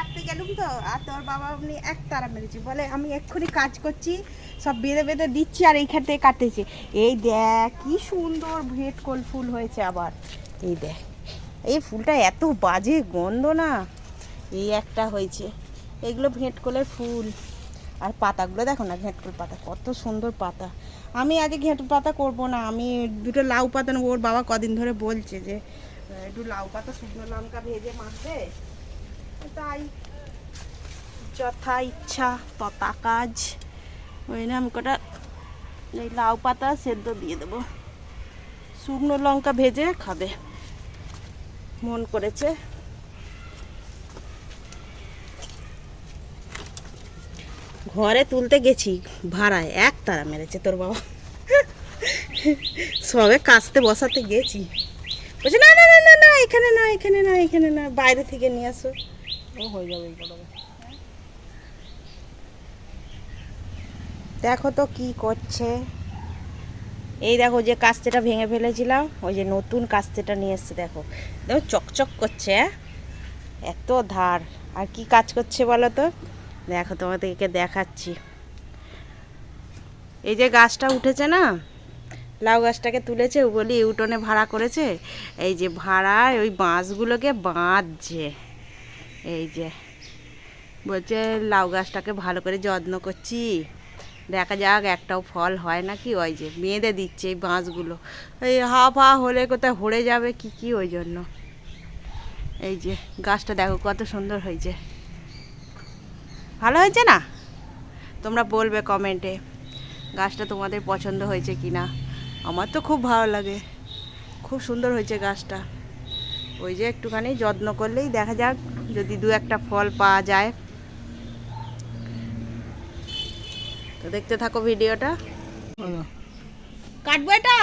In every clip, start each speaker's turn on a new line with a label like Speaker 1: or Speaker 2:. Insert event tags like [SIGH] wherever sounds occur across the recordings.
Speaker 1: কাটতে গেলুম তো, আর তোর বাবা এমনি এক তারা মেরেছে। বলে, আমি এক্ষুনি কাজ করছি, সব বেঁধে বেঁধে দিচ্ছি আর এইখান থেকে কাটতেছি। এই দেখ, কি সুন্দর ভেট কোল ফুল হয়েছে আবার। এই দেখ, এই ফুলটা এত বাজে গন্ধ না। এই একটা হয়েছে, এগুলো ভেটকলের ফুল। আর পাতাগুলো দেখো না ঘেঁটকল পাতা, কত সুন্দর পাতা। আমি আজকে ঘেঁট পাতা করব না, আমি দুটো লাউ পাতা নেব। ওর বাবা কদিন ধরে বলছে যে একটু লাউ পাতা শুকনো লঙ্কা ভেজে মাখবে? তাই যথা ইচ্ছা, তথা কাজ। ওই না আমি কটা? এই লাউ পাতা সেদ্ধ দিয়ে দেবো। শুকনো লঙ্কা ভেজে খাবে। মন করেছে। ঘরে তুলতে গেছি, ভাড়ায় এক তারা মেরেছে তোর বাবা। সবে কাস্তে বসাতে গেছি। বলছে, না না না না না, এখানে না এখানে না এখানে না, বাইরে থেকে নিয়ে আসো। ও হয়ে যাবে দেখো তো কি করছে। এই দেখো যে কাস্তেটা ভেঙে ফেলেছিলাম, ওই যে নতুন কাস্তেটা নিয়ে এসছে, দেখো। দেখো চকচক করছে হ্যাঁ? এত ধার। আর কি কাজ করছে বলো তো? দেখো তোমাদেরকে দেখাচ্ছি। এই যে গাছটা উঠেছে না, লাউ গাছটাকে তুলেছে বলি ইউটনে ভাড়া করেছে, এই যে ভাড়ায় ওই বাঁশগুলোকে বাঁধছে। এই যে, বলছে লাউ গাছটাকে ভালো করে যত্ন করছি। দেখা যাক একটাও ফল হয় নাকি, ওই যে বেঁধে দিচ্ছে এই বাঁশগুলো। এই হাফ হা হলে কোথায় হরে যাবে, কি কি ওই জন্য। এই যে গাছটা দেখো কত সুন্দর হয়েছে। ভালো হয়েছে না? তোমরা বলবে কমেন্টে, গাছটা তোমাদের পছন্দ হয়েছে কি না। আমার তো খুব ভালো লাগে, খুব সুন্দর হয়েছে গাছটা। ওই যে একটুখানি যত্ন করলেই দেখা যাক যদি দু একটা ফল পাওয়া যায়। তো দেখতে থাকো ভিডিওটা। কাটবো এটা?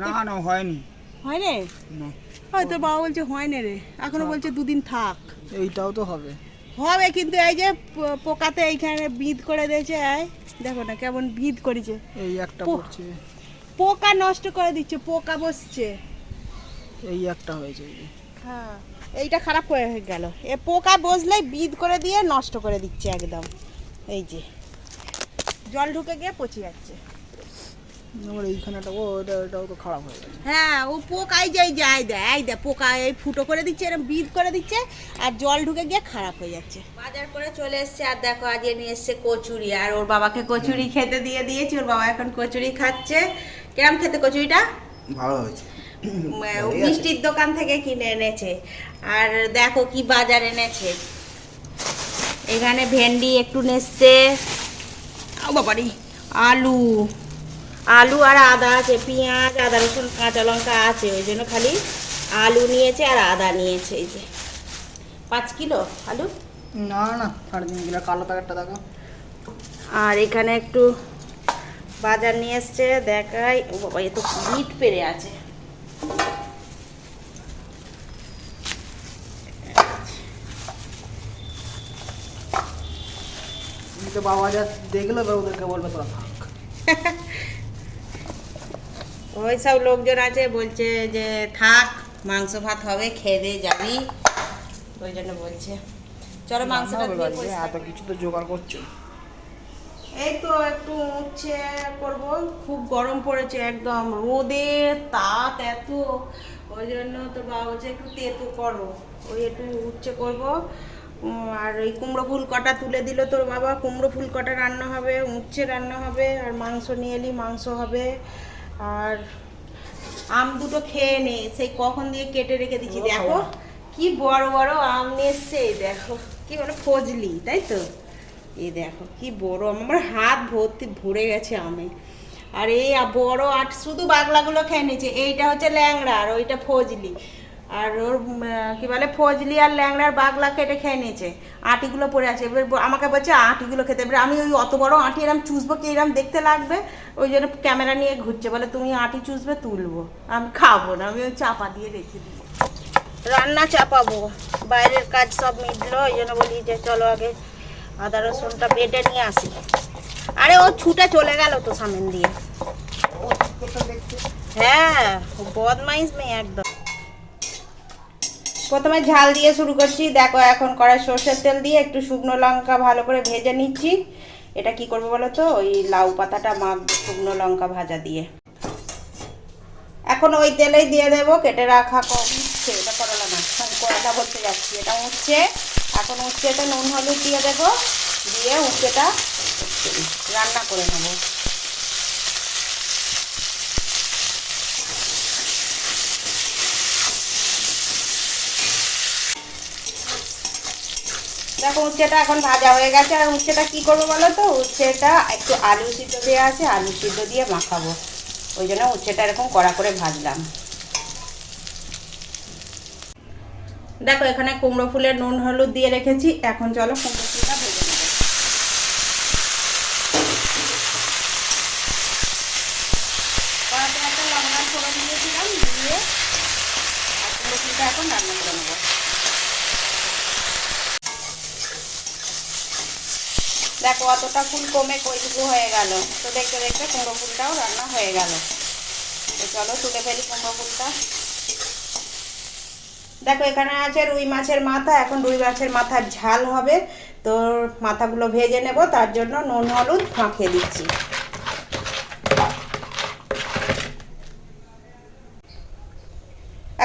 Speaker 2: না না হয়নি।
Speaker 1: হয় রে
Speaker 2: না
Speaker 1: হয়তো বাবা বলছে হয় না রে। এখনও বলছে দুদিন থাক।
Speaker 2: এইটাও তো হবে।
Speaker 1: হবে কিন্তু এই যে পোকাতে এইখানে বিঁধ করে দিয়েছে দেখো না কেমন বিঁধ করেছে।
Speaker 2: এই একটা পড়ছে।
Speaker 1: পোকা নষ্ট করে দিচ্ছে পোকা বসছে।
Speaker 2: এই একটা হয়েছে।
Speaker 1: হ্যাঁ। এইটা খারাপ হয়ে গেল। এ পোকা বসলে বিদ করে দিয়ে নষ্ট করে দিচ্ছে একদম। এই যে জল ঢুকে গিয়ে পচে যাচ্ছে।
Speaker 2: আবার এইখানে ও এটা এটাও তো খারাপ হয়ে গেছে।
Speaker 1: হ্যাঁ ও পোকাই যাই যায় দেয় এই দেয় পোকা এই ফুটো করে দিচ্ছে এরকম বিদ করে দিচ্ছে আর জল ঢুকে গিয়ে খারাপ হয়ে যাচ্ছে। বাজার করে চলে এসছে আর দেখো আজকে নিয়ে এসছে কচুরি আর ওর বাবাকে কচুরি খেতে দিয়ে দিয়েছি ওর বাবা এখন কচুরি খাচ্ছে। কেরম খেতে কচুরিটা?
Speaker 2: ভালো হয়েছে।
Speaker 1: মিষ্টির দোকান থেকে কিনে এনেছে। আর দেখো কি বাজার এনেছে। এখানে ভেন্ডি একটু নেসছে। বাবারি। আলু। আলু আর আদা আছে পেঁয়াজ আদা রসুন কাঁচা লঙ্কা আছে ওই জন্য খালি আলু নিয়েছে আর আদা নিয়েছে এই যে। পাঁচ কিলো আলু?
Speaker 2: না না সাড়ে তিন কিলো কালো প্যাকেটটা দেখো।
Speaker 1: আর এখানে একটু বাজার নিয়ে এসছে দেখাই। ও বাবা এ তো পেরে আছে।
Speaker 2: দেখলে এবার ওদেরকে বলবে তোরা থাক। [LAUGHS]
Speaker 1: লোকজন আছে বলছে যে থাক মাংস ভাত হবে খেয়ে দিয়ে যাবি। ওই জন্য বলছে। চলো পরিষ্কার
Speaker 2: এত কিছু তো জোগাড় করছ।
Speaker 1: এই তো একটু উচ্ছে করব খুব গরম পড়েছে একদম রোদে তাপ এত। ওই জন্য তোর বাবা বলছে একটু তেতো করো ওই একটু উচ্ছে করব। আর ওই কুমড়ো ফুল কটা তুলে দিল তোর বাবা? কুমড়ো ফুল কটা রান্না হবে? উচ্ছে রান্না হবে আর মাংস নিয়ে এলি মাংস হবে আর আম দুটো খেয়ে নে। সেই কখন দিয়ে কেটে রেখে দিচ্ছি দেখো। কি বড় বড় আম নিয়ে এসছে দেখো। কি বলে ফজলি তাই তো? এই দেখো কি বড় আম। আমার হাত ভর্তি ভরে গেছে আমে। আর এই বড় আট শুধু বাগলাগুলো খেয়ে নিয়েছে। এইটা হচ্ছে ল্যাংড়া আর ওইটা ফজলি। আর ওর কি বলে ফজলি আর ল্যাংড়ার বাগলা কেটে খেয়ে নিয়েছে। আটিগুলো পড়ে আছে। এবার আমাকে বলছে আটিগুলো খেতে এবার আমি ওই অত বড় আটি এরম চুষবো কি এরম দেখতে লাগবে? ওই জন্য ক্যামেরা নিয়ে ঘুরছে। বলে তুমি আটি চুষবে তুলবো। আমি খাব না। আমি ওই চাপা দিয়ে রেখে দিই রান্না চাপাবো। বাইরের কাজ সব মিটলো। ওই জন্য বলি যে চলো আগে আদা রসুনটা বেটে নিয়ে আসি। আরে ও ছুটে চলে গেল তো সামনে দিয়ে। হ্যাঁ বদমাইশ মেয়ে একদম। প্রথমে ঝাল দিয়ে শুরু করছি। দেখো এখন কড়াই সর্ষের তেল দিয়ে একটু শুকনো লঙ্কা ভালো করে ভেজে নিচ্ছি। এটা কি করব বলো তো? ওই লাউ পাতাটা মাখ শুকনো লঙ্কা ভাজা দিয়ে। এখন ওই তেলেই দিয়ে দেবো, কেটে রাখা কম উঠছে এটা করলা না করলা বলতে যাচ্ছি এটা উঠছে এখন উচ্ছেতে নুন, হলুদ দিয়ে দেবো। দিয়ে উচ্ছেটা রান্না করে নেব। দেখো উচ্ছেটা এখন ভাজা হয়ে গেছে। আর উচ্ছেটা কি করব বলো তো? উচ্ছেটা একটু আলু সিদ্ধ দেওয়া আছে, আলু সিদ্ধ দিয়ে মাখাবো। ওই জন্য উচ্ছেটা এরকম কড়া করে ভাজলাম। দেখো এখানে কুমড়ো ফুলের নুন, হলুদ দিয়ে রেখেছি। এখন চলো কুমড়ো ফুলটা ভেজে নেব কড়াতে একটা লঙ্কার ফোড়ন দিয়েছিলাম দিয়ে আর কুমড়ো ফুলটা এখন রান্না করে নেব অতটা ফুল কমে কইটুকু হয়ে গেল। তো দেখতে দেখতে কুমড়ো ফুলটাও রান্না হয়ে গেল। তো চলো তুলে ফেলি কুমড়ো ফুলটা। দেখো, এখানে আছে রুই মাছের মাথা। এখন রুই মাছের মাথার ঝাল হবে। তো মাথাগুলো ভেজে নেব। তার জন্য নুন, হলুদ মাখিয়ে দিচ্ছি।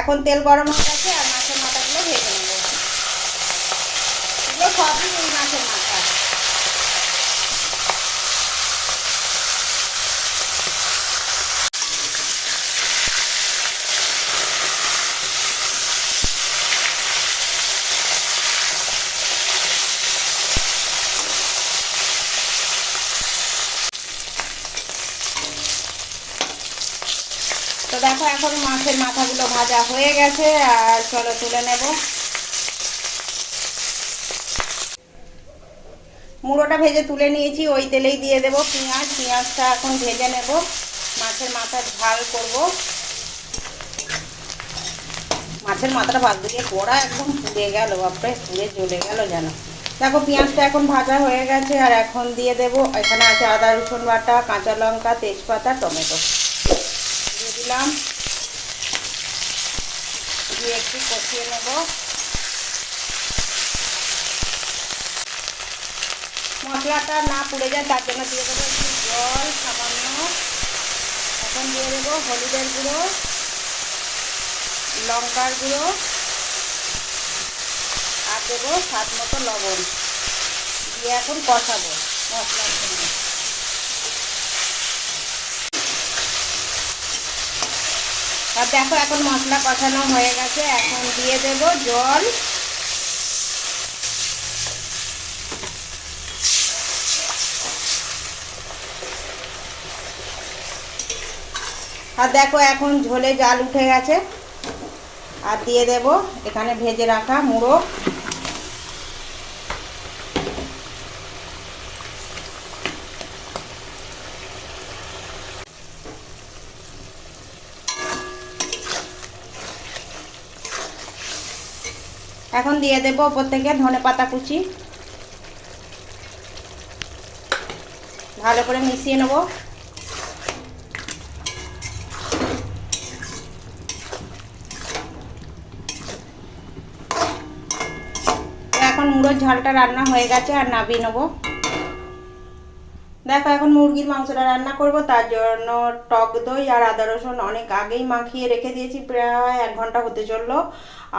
Speaker 1: এখন তেল গরম হয়ে গেছে আর মাছের মাথাগুলো ভেজে নেব। সবই রুই মাছের মাথা তো দেখো এখন মাছের মাথাগুলো ভাজা হয়ে গেছে, আর চলো তুলে নেব। মুড়োটা ভেজে তুলে নিয়েছি, ওই তেলেই দিয়ে দেব পেঁয়াজ। পেঁয়াজটা এখন ভেজে নেব, মাছের মাথার ঝাল করব। মাছের মাথাটা ভাত দিয়ে কড়া একদম পুড়ে গেল, বাপরে, পুড়ে জ্বলে গেল যেন। দেখো, পেঁয়াজটা এখন ভাজা হয়ে গেছে, আর এখন দিয়ে দেব, এখানে আছে আদা রসুন বাটা, কাঁচা লঙ্কা, তেজপাতা, টমেটো। দিলাম। দিয়ে একটু কষিয়ে নেব। মশলাটা না পুড়ে যায়, তার জন্য দিয়ে দেবো একটু জল, সামান্য। এখন দিয়ে দেবো হলুদের গুঁড়ো, লঙ্কার গুঁড়ো, আর দেবো স্বাদ মতো লবণ। দিয়ে এখন কষাবো মশলার সঙ্গে। আর দেখো এখন মশলা কষানো হয়ে গেছে। এখন দিয়ে দেব জল। আর দেখো এখন ঝোলে জাল উঠে গেছে। আর দিয়ে দেব এখানে ভেজে রাখা মুড়ো এখন দিয়ে দেবো প্রত্যেকে ধনে পাতা কুচি। ভালো করে মিশিয়ে নেব। এখন মুড়োর ঝালটা রান্না হয়ে গেছে, আর নাবিয়ে নেব। দেখো, এখন মুরগির মাংসটা রান্না করব, তার জন্য টক দই আর আদা রসুন অনেক আগেই মাখিয়ে রেখে দিয়েছি, প্রায় এক ঘণ্টা হতে চলল।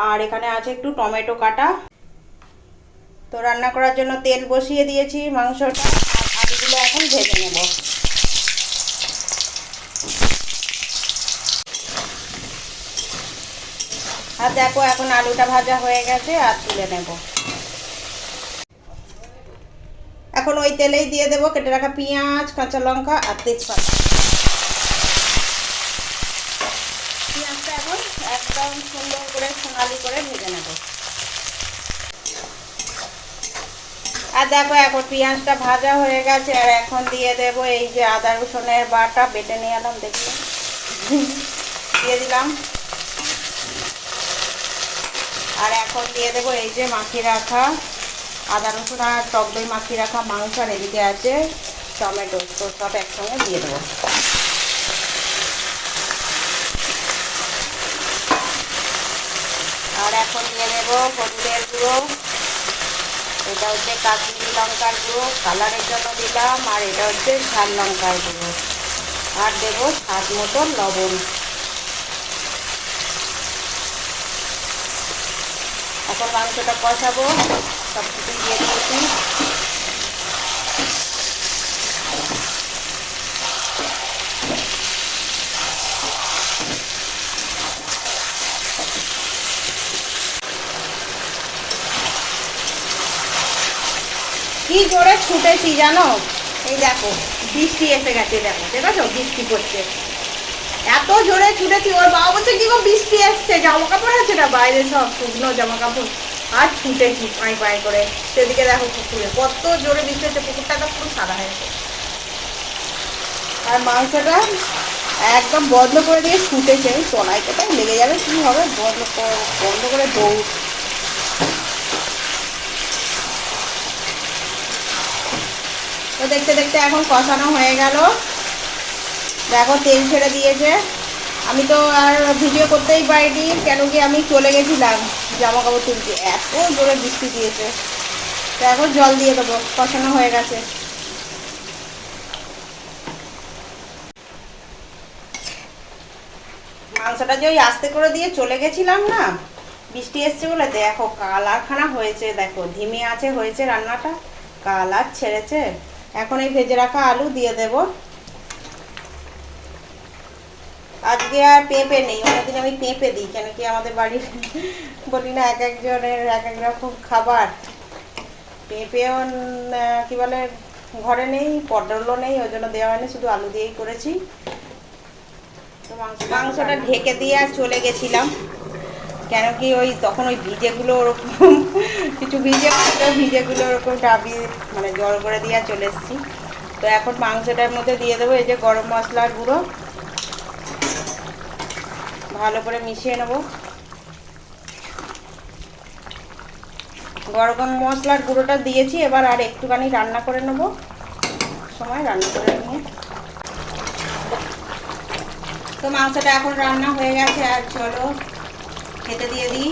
Speaker 1: আর এখানে আছে একটু টমেটো কাটা। তো রান্না করার জন্য তেল বসিয়ে দিয়েছি মাংসটা, আর আলুগুলো এখন ভেজে নেব। আর দেখো, এখন আলুটা ভাজা হয়ে গেছে, আর তুলে নেব। এখন ওই তেলেই দিয়ে দেবো, কেটে রাখা পেঁয়াজ, কাঁচা লঙ্কা আর তেজপাতা। পেঁয়াজটা এখন একদম সুন্দর করে সোনালি করে ভেজে নেব। আর দেখো, এখন পেঁয়াজটা ভাজা হয়ে গেছে, আর এখন দিয়ে দেব এই যে আদা রসুনের বাটা, বেটে নিয়ে এলাম, দেখি। দিয়ে দিলাম। আর এখন দিয়ে দেবো এই যে মাখিয়ে রাখা আদা রসুন আর টক দই মাখিয়ে রাখা মাংস আর এদিকে আছে টমেটো। তো সব একসঙ্গে দিয়ে দেবো। আর এখন দিয়ে দেবো হলুদের গুঁড়ো। এটা হচ্ছে কাশ্মীরি লঙ্কার গুঁড়ো। কালারের জন্য দিলাম, আর এটা হচ্ছে ঝাল লঙ্কার গুঁড়ো। আর দেবো স্বাদ মতো লবণ। এখন মাংসটা কষাবো। সব কিছু দিয়ে দিয়েছি। কি জোরে ছুটেছি জানো? এই দেখো, বৃষ্টি এসে গেছে, দেখো দেখো বৃষ্টি পড়ছে। এত জোরে ছুটেছি, ওর বাবা বলছে, কি গো, বৃষ্টি এসছে, জামা কাপড় আছে না বাইরে সব, শুকনো জামা কাপড়? আর ছুটেছি পাই পাই করে। সেদিকে দেখো পুকুরে। কত জোরে বৃষ্টি হচ্ছে, পুকুরটা তো পুরো সাদা হয়ে গেছে। আর মাংসটা একদম বন্ধ করে দিয়ে ছুটেছে। তলায় কোথায় লেগে যাবে, কি হবে? বন্ধ বন্ধ করে দৌড় তো দেখতে দেখতে এখন কষানো হয়ে গেল। দেখো তেল ছেড়ে দিয়েছে। আমি তো আর ভিডিও করতেই পারিনি, কেন কি আমি চলে গেছিলাম জামা কাপড় তুলতে। এত জোরে বৃষ্টি দিয়েছে। তো এখন জল দিয়ে দেবো, কষানো হয়ে গেছে। মাংসটা যে ওই আস্তে করে দিয়ে চলে গেছিলাম না, বৃষ্টি এসছে বলে দেখো কালারখানা হয়েছে, দেখো ধিমে আছে, হয়েছে রান্নাটা, কালার ছেড়েছে। এখন এই ভেজে রাখা আলু দিয়ে দেব। আজকে আর পেঁপে নেই অন্যদিন আমি পেঁপে দিই, কেন কি আমাদের বাড়ির [LAUGHS] বলি না, এক একজনের এক এক রকম খাবার। পেঁপেও কি বলে, ঘরে নেই পটলও নেই, ওই জন্য দেওয়া হয়নি, শুধু আলু দিয়েই করেছি। তো মাংস মাংসটা ঢেকে দিয়ে আর চলে গেছিলাম। কেন কি ওই তখন ওই ভিজেগুলো ওরকম, [LAUGHS] কিছু ভিজে ভিজেগুলো ওরকম ডাবি মানে জল করে দিয়ে চলে এসেছি। তো এখন মাংসটার মধ্যে দিয়ে দেবো, এই যে গরম মশলার গুঁড়ো। ভালো করে মিশিয়ে নেব। গরম মশলার গুঁড়োটা দিয়েছি, এবার আর একটুখানি রান্না করে নেব। সময় রান্না করে নিয়ে। তো মাংসটা এখন রান্না হয়ে গেছে, আর চলো খেতে দিয়ে দিই।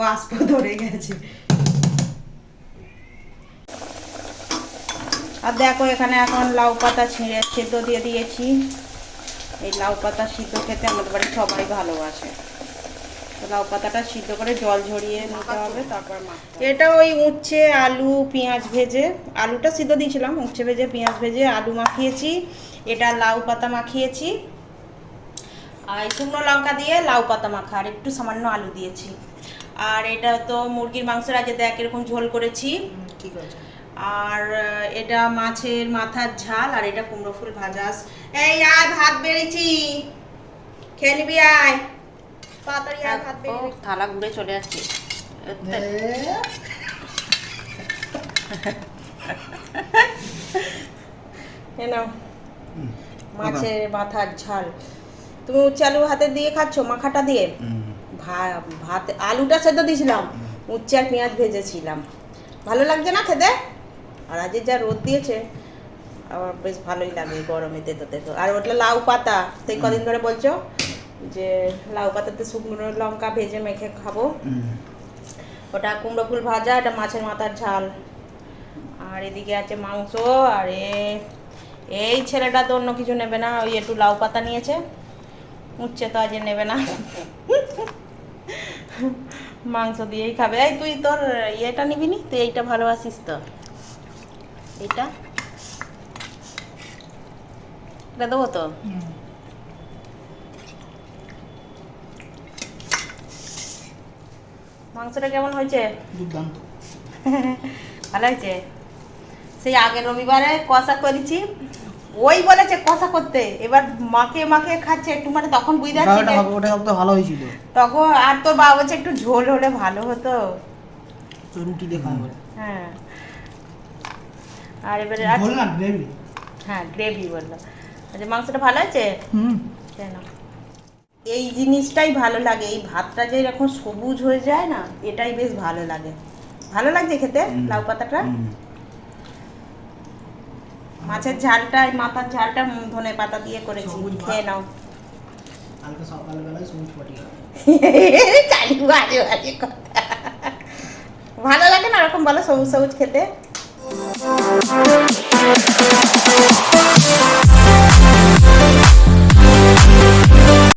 Speaker 1: বাষ্প ধরে গেছে। আর দেখো এখানে এখন লাউ পাতা ছিঁড়ে সেদ্ধ দিয়ে দিয়েছি। এই লাউ পাতা সিদ্ধ খেতে আমাদের বাড়ি সবাই ভালোবাসে। তো লাউ পাতাটা সিদ্ধ করে জল ঝরিয়ে নিতে হবে তারপর এটা ওই উচ্ছে আলু পেঁয়াজ ভেজে আলুটা সিদ্ধ দিয়েছিলাম উচ্ছে ভেজে পেঁয়াজ ভেজে আলু মাখিয়েছি এটা লাউ পাতা মাখিয়েছি। আর শুকনো লঙ্কা দিয়ে লাউ পাতা মাখা আর একটু সামান্য আলু দিয়েছি। আর এটা তো মুরগির মাংসের আগে দেখ এরকম ঝোল করেছি।
Speaker 2: ঠিক আছে
Speaker 1: আর এটা মাছের মাথার ঝাল আর এটা কুমড়ো ফুল ভাজা। এই আয় ভাত বেড়েছি। খেয়ে নিবি আয়। তাড়াতাড়ি আয় ভাত বেড়ে থালা ঘুরে চলে আসছে। নাও। মাছের মাথার ঝাল। তুমি উচ্ছে আলু হাতে দিয়ে খাচ্ছ মাখাটা দিয়ে? ভা- ভাত আলুটা সেদ্ধ দিয়েছিলাম। উচ্ছে আর পেঁয়াজ ভেজেছিলাম। ভালো লাগছে না খেতে? আর আজকে যা রোদ দিয়েছে, আমার বেশ ভালোই লাগে গরমে তেতো তেতো। আর ওটা লাউ পাতা, সেই কদিন ধরে বলছো যে লাউ পাতাতে শুকনো লঙ্কা ভেজে মেখে খাব। ওটা কুমড়ো ফুল ভাজা, এটা মাছের মাথার ঝাল। আর এদিকে আছে মাংস, আর এই ছেলেটা তো অন্য কিছু নেবে না, ওই একটু লাউ পাতা নিয়েছে। উচ্ছে তো আজ নেবে না। মাংস দিয়েই খাবে। এই তুই তোর ইয়েটা নিবি নি? তুই এইটা ভালোবাসিস তো। এইটা এটা দেবো তো? মাংসটা কেমন হয়েছে?
Speaker 2: দুর্দান্ত। [LAUGHS]
Speaker 1: ভালো হয়েছে? সেই আগের রবিবারে কষা করেছি। ওই বলেছে কষা করতে। এবার মাকে মাকে খাচ্ছে একটু মানে তখন বুঝতে পারছি
Speaker 2: ওটা তো ভালো হয়েছিল।
Speaker 1: তখন আর তোর বাবা বলছে একটু ঝোল হলে ভালো হতো।
Speaker 2: রুটি হবে
Speaker 1: হ্যাঁ। আর এবারে আর-
Speaker 2: বল গ্রেভি
Speaker 1: হ্যাঁ গ্রেভি বলল। আচ্ছা মাংসটা ভালো আছে?
Speaker 2: হুম।
Speaker 1: কেন এই জিনিসটাই ভালো লাগে এই ভাতটা যে এরকম সবুজ হয়ে যায় না এটাই বেশ ভালো লাগে। ভালো লাগছে খেতে লাউ পাতাটা? মাছের ঝালটা মাথার ঝালটা ধনে পাতা দিয়ে করেছি। খেয়ে নাও।
Speaker 2: কালকে সকালবেলায় সবুজ পাটি
Speaker 1: কালি বাজে বাজে কথা। ভালো লাগে না ওরকম বলো সবুজ সবুজ খেতে? Thank